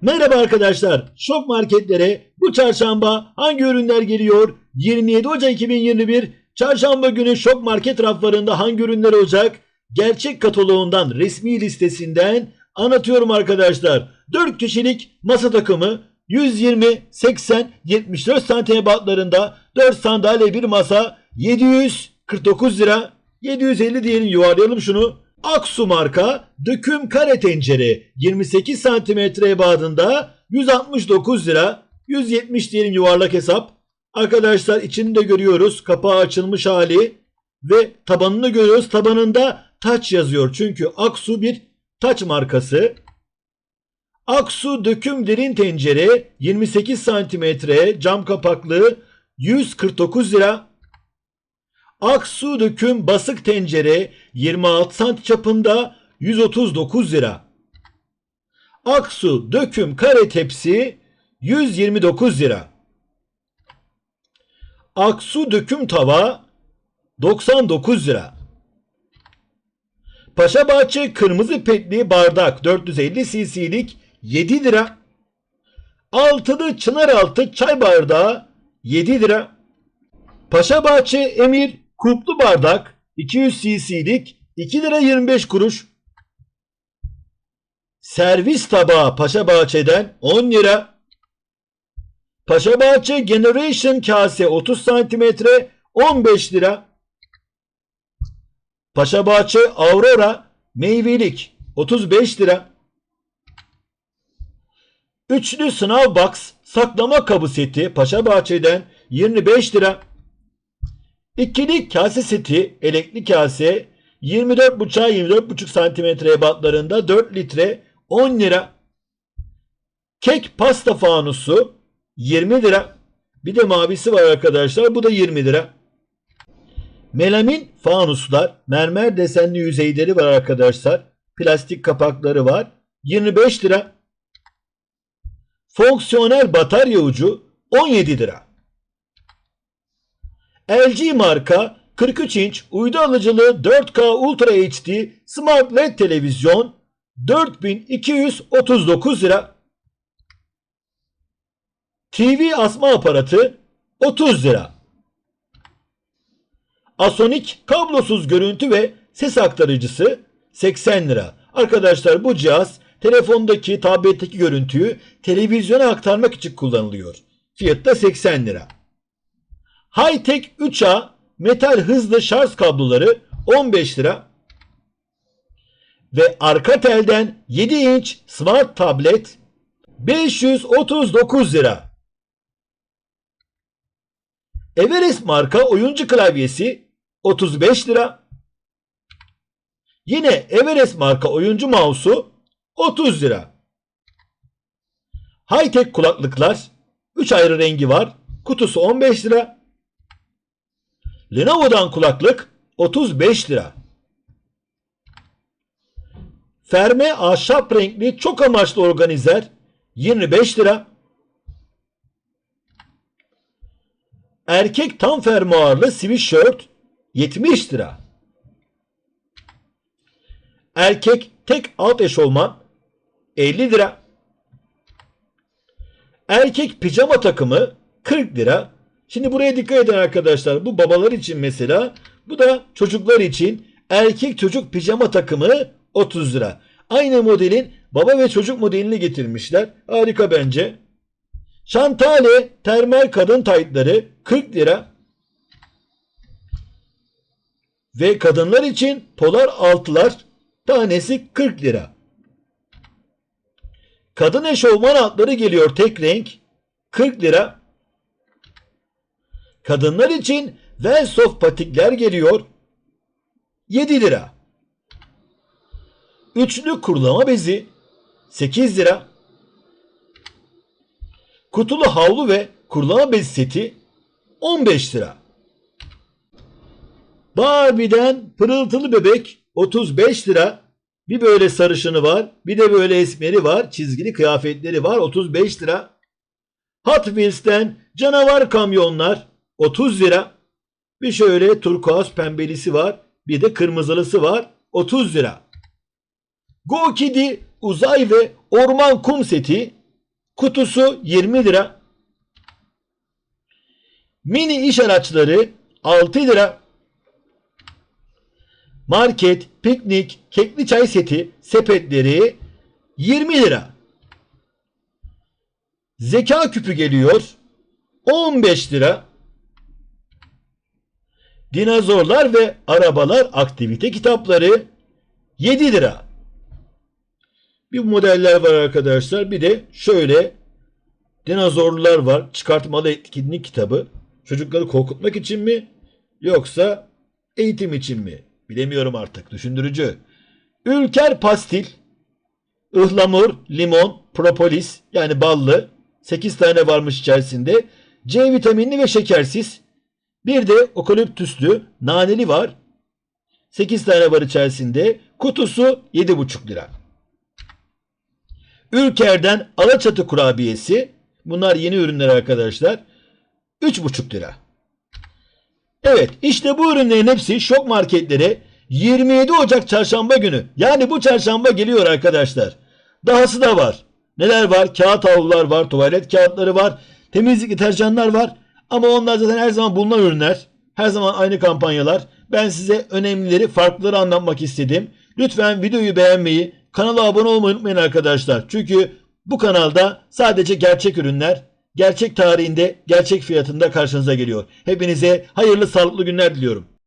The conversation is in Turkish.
Merhaba arkadaşlar. Şok marketlere bu çarşamba hangi ürünler geliyor? 27 Ocak 2021 çarşamba günü şok market raflarında hangi ürünler olacak? Gerçek kataloğundan resmi listesinden anlatıyorum arkadaşlar. 4 kişilik masa takımı 120, 80, 74 santim ebatlarında 4 sandalye bir masa 749 lira 750 diyelim yuvarlayalım şunu. Aksu marka döküm kare tencere 28 santimetre ebadında 169 lira 170 diyelim yuvarlak hesap. Arkadaşlar içinde görüyoruz kapağı açılmış hali ve tabanını görüyoruz. Tabanında taç yazıyor çünkü Aksu bir taç markası. Aksu döküm derin tencere 28 santimetre cam kapaklı 149 lira. Aksu döküm basık tencere 26 sant çapında 139 lira. Aksu döküm kare tepsi 129 lira. Aksu döküm tava 99 lira. Paşabahçe kırmızı petli bardak 450 cc'lik 7 lira. Altılı çınar altı çay bardağı 7 lira. Paşabahçe Emir kulplu bardak 200 cc'lik 2 lira 25 kuruş. Servis tabağı Paşabahçe'den 10 lira. Paşabahçe Generation kase 30 santimetre 15 lira. Paşabahçe Aurora meyvelik 35 lira. Üçlü sınav box saklama kabı seti Paşabahçe'den 25 lira. İkili kase seti elekli kase 24,5 24,5 santimetre ebatlarında 4 litre 10 lira. Kek pasta fanusu 20 lira. Bir de mavisi var arkadaşlar bu da 20 lira. Melamin fanuslar mermer desenli yüzeyleri var arkadaşlar. Plastik kapakları var. 25 lira. Fonksiyonel batarya ucu 17 lira. LG marka 43 inç uydu alıcılı 4K Ultra HD Smart LED televizyon 4239 lira. TV asma aparatı 30 lira. Asonik kablosuz görüntü ve ses aktarıcısı 80 lira. Arkadaşlar bu cihaz telefondaki, tabletteki görüntüyü televizyona aktarmak için kullanılıyor. Fiyatı da 80 lira. Hightech 3A metal hızlı şarj kabloları 15 lira. Ve arka telden 7 inç smart tablet 539 lira. Everest marka oyuncu klavyesi 35 lira. Yine Everest marka oyuncu mouse'u 30 lira. Hightech kulaklıklar 3 ayrı rengi var. Kutusu 15 lira. Lenovo'dan kulaklık 35 lira. Ferme ahşap renkli çok amaçlı organizer 25 lira. Erkek tam fermuarlı sweatshirt 70 lira. Erkek tek alt eşofman 50 lira. Erkek pijama takımı 40 lira. Şimdi buraya dikkat edin arkadaşlar. Bu babalar için mesela. Bu da çocuklar için erkek çocuk pijama takımı 30 lira. Aynı modelin baba ve çocuk modelini getirmişler. Harika bence. Şantale termal kadın taytları 40 lira. Ve kadınlar için polar altlar tanesi 40 lira. Kadın eşofman altları geliyor tek renk 40 lira. Kadınlar için Velsoft patikler geliyor 7 lira. Üçlü kurulama bezi 8 lira. Kutulu havlu ve kurulama bezi seti 15 lira. Barbie'den pırıltılı bebek 35 lira. Bir böyle sarışını var. Bir de böyle esmeri var. Çizgili kıyafetleri var. 35 lira. Hot Wheels'ten canavar kamyonlar 30 lira. Bir şöyle turkuaz pembelisi var. Bir de kırmızılısı var. 30 lira. Go Kidi uzay ve orman kum seti Kutusu 20 lira. Mini iş araçları 6 lira. Market, piknik, kekli çay seti, sepetleri 20 lira. Zeka küpü geliyor 15 lira. Dinozorlar ve arabalar aktivite kitapları 7 lira. Bir modeller var arkadaşlar. Bir de şöyle dinozorlar var. Çıkartmalı etkinlik kitabı. Çocukları korkutmak için mi? Yoksa eğitim için mi? Bilemiyorum artık. Düşündürücü. Ülker pastil. ıhlamur, limon, propolis yani ballı. 8 tane varmış içerisinde. C vitaminli ve şekersiz. Bir de okaliptüslü, naneli var. 8 tane var içerisinde. Kutusu 7,5 lira. Ülker'den Alaçatı kurabiyesi. Bunlar yeni ürünler arkadaşlar. 3,5 lira. Evet işte bu ürünlerin hepsi şok marketlere 27 Ocak çarşamba günü yani bu çarşamba geliyor arkadaşlar. Dahası da var. Neler var? Kağıt havlular var, tuvalet kağıtları var, temizlik deterjanlar var. Ama onlar zaten her zaman bulunan ürünler. Her zaman aynı kampanyalar. Ben size önemlileri, farklıları anlatmak istedim. Lütfen videoyu beğenmeyi, kanala abone olmayı unutmayın arkadaşlar. Çünkü bu kanalda sadece gerçek ürünler, gerçek tarihinde, gerçek fiyatında karşınıza geliyor. Hepinize hayırlı, sağlıklı günler diliyorum.